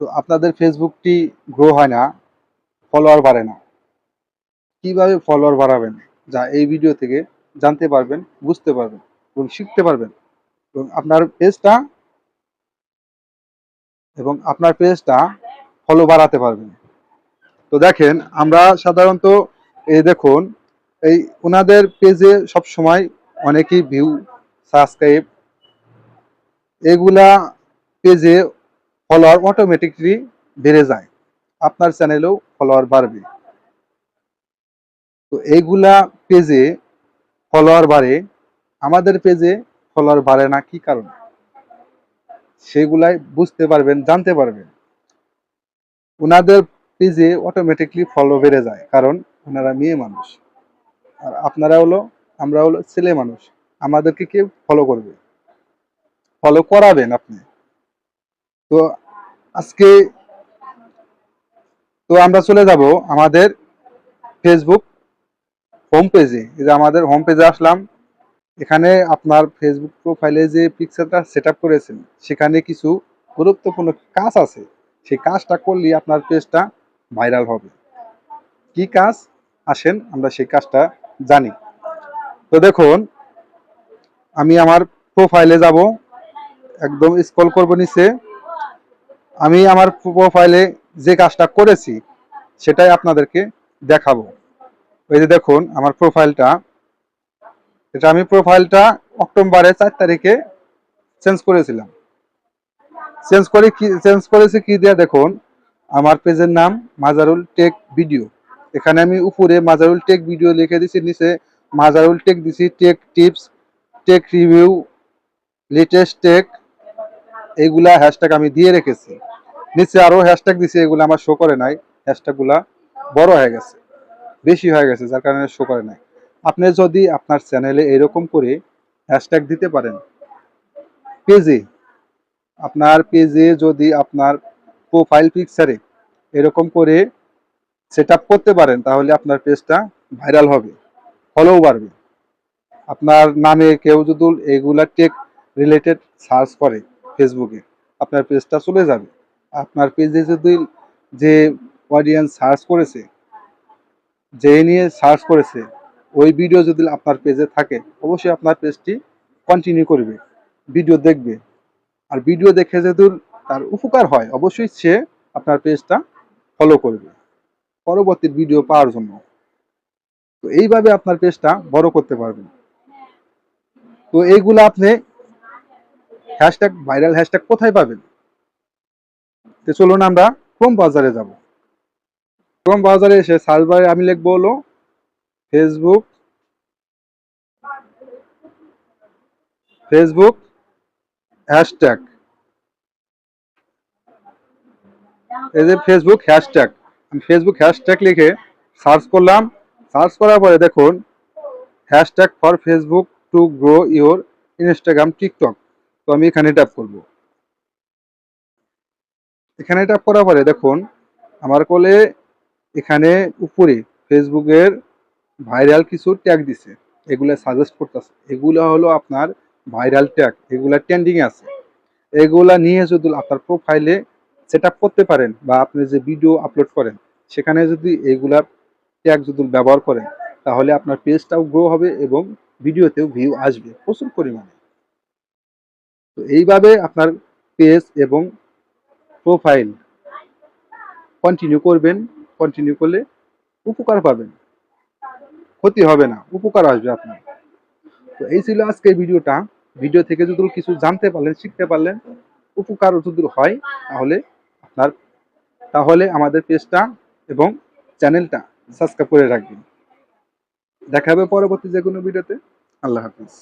তো আপনাদের ফেসবুকটি গ্রো হয় না ফলোয়ার বাড়ে না। কীভাবে ফলোয়ার বাড়াবেন? যা এই ভিডিও থেকে জানতে পারবেন, বুঝতে পারবেন এবং শিখতে পারবেন। এবং আপনার পেজটা এবং আপনার পেজটা ফলো বাড়াতে পারবেন। তো দেখেন, আমরা সাধারণত এই দেখুন, এই ওনাদের পেজে সব সময় অনেকেই ভিউ সাবস্ক্রাইব এগুলা পেজে ফলোয়ার অটোমেটিকলি বেড়ে যায়। আপনার চ্যানেলেও ফলোয়ার বাড়বে। তো এইগুলা পেজে ফলোয়ার বাড়ে। আমাদের পেজে ফলোয়ার বাড়ে না, কি কারণ? সেগুলাই বুঝতে পারবেন, জানতে পারবেন। ওনাদের পেজে অটোমেটিকলি ফলো বেড়ে যায়, কারণ ওনারা মেয়ে মানুষ। আর আপনারা হলো, আমরা হলো ছেলে মানুষ। আমাদেরকে কেউ ফলো করবে? ফলো করাবেন আপনি। তো আজকে তো আমরা চলে যাব আমাদের ফেসবুক হোম পেজে এই যে আমাদের হোম পেজে আসলাম। এখানে আপনার ফেসবুক প্রোফাইলে যে পিকচারটা সেট আপ করেছেন, সেখানে কিছু গুরুত্বপূর্ণ কাজ আছে। সেই কাজটা করলে আপনার পেজটা ভাইরাল হবে। কি কাজ? আসেন, আমরা সেই কাজটা জানি। তো দেখুন, আমি আমার প্রোফাইলে যাব। একদম স্ক্রল করব নিচে। আমি আমার প্রোফাইলে যে কাজটা করেছি, সেটাই আপনাদেরকে দেখাবো। ওই যে দেখুন, আমার প্রোফাইলটা এটা আমি প্রোফাইলটা অক্টোবরের চার তারিখে চেঞ্জ করেছিলাম। চেঞ্জ করে কি চেঞ্জ করেছি কি দিয়ে দেখুন, আমার পেজের নাম মাজারুল টেক ভিডিও। এখানে আমি উপরে মাজারুল টেক ভিডিও লিখে দিছি, নিচে মাজারুল টেক দিছি, tech tips, tech review, latest tech, এইগুলা হ্যাশট্যাগ আমি দিয়ে রেখেছি। নিচে আরও হ্যাশট্যাগ দিছি, এগুলো আমার শো করে নাই। হ্যাশট্যাগুলা বড় হয়ে গেছে, বেশি হয়ে গেছে, যার কারণে শো করে নাই। আপনি যদি আপনার চ্যানেলে এরকম করে হ্যাশট্যাগ দিতে পারেন পেজে আপনার পেজে যদি আপনার প্রোফাইল পিকচারে এরকম করে সেট করতে পারেন, তাহলে আপনার পেজটা ভাইরাল হবে ফলো বাড়বে। আপনার নামে কেউ যদি এগুলা টেক রিলেটেড সার্চ করে ফেসবুকে আপনার পেজটা চলে যাবে। আপনার পেজে যদি যে অডিয়েন্স সার্চ করেছে, যে নিয়ে সার্চ করেছে, ওই ভিডিও যদি আপনার পেজে থাকে, অবশ্যই আপনার পেজটি কন্টিনিউ করবে ভিডিও দেখবে। আর ভিডিও দেখে যদি তার উপকার হয়, অবশ্যই সে আপনার পেজটা ফলো করবে, পরবর্তী ভিডিও পাওয়ার জন্য। তো এইভাবে আপনার পেজটা বড় করতে পারবেন। তো এইগুলো আপনি হ্যাশট্যাগ ভাইরাল হ্যাশট্যাগ কোথায় পাবেন? তো চলুন আমরা ক্রোম বাজারে যাব? ক্রোম বাজারে এসে সার্চ বারে আমি লিখব হলো ফেসবুক ফেসবুক হ্যাশট্যাগ এই যে ফেসবুক হ্যাশট্যাগ আমি ফেসবুক হ্যাশট্যাগ লিখে সার্চ করলাম। সার্চ করার পরে দেখুন hashtag for Facebook to grow your Instagram TikTok তো আমি এখানে ট্যাপ করব। এখানে ট্যাপ করার পরে দেখুন, আমার কোলে এখানে উপরে ফেসবুকের ভাইরাল কিছু ট্যাগ দিছে। এগুলো সাজেস্ট করতেছে। এগুলো হলো আপনার ভাইরাল ট্যাগ এগুলা ট্রেন্ডিং আছে। এগুলা নিয়ে যদি আপনার প্রোফাইলে সেট করতে পারেন বা আপনি যে ভিডিও আপলোড করেন, সেখানে যদি এইগুলা ট্যাগ যদি ব্যবহার করেন, তাহলে আপনার পেজটাও গ্রো হবে এবং ভিডিওতেও ভিউ আসবে প্রচুর পরিমাণে। তো এইভাবে আপনার পেজ এবং প্রোফাইল কন্টিনিউ করবেন কন্টিনিউ করলে উপকার পাবেন। ক্ষতি হবে না, উপকার আসবে আপনার। তো এই ছিল আজকে ভিডিওটা। ভিডিও থেকে যদি কিছু জানতে পারলেন, শিখতে পারলেন, উপকার যদি হয়, তাহলে আপনার, তাহলে আমাদের পেজটা এবং চ্যানেলটা সাবস্ক্রাইব করে রাখবেন। দেখা হবে পরবর্তী যে কোনো ভিডিওতে। আল্লাহ হাফিজ।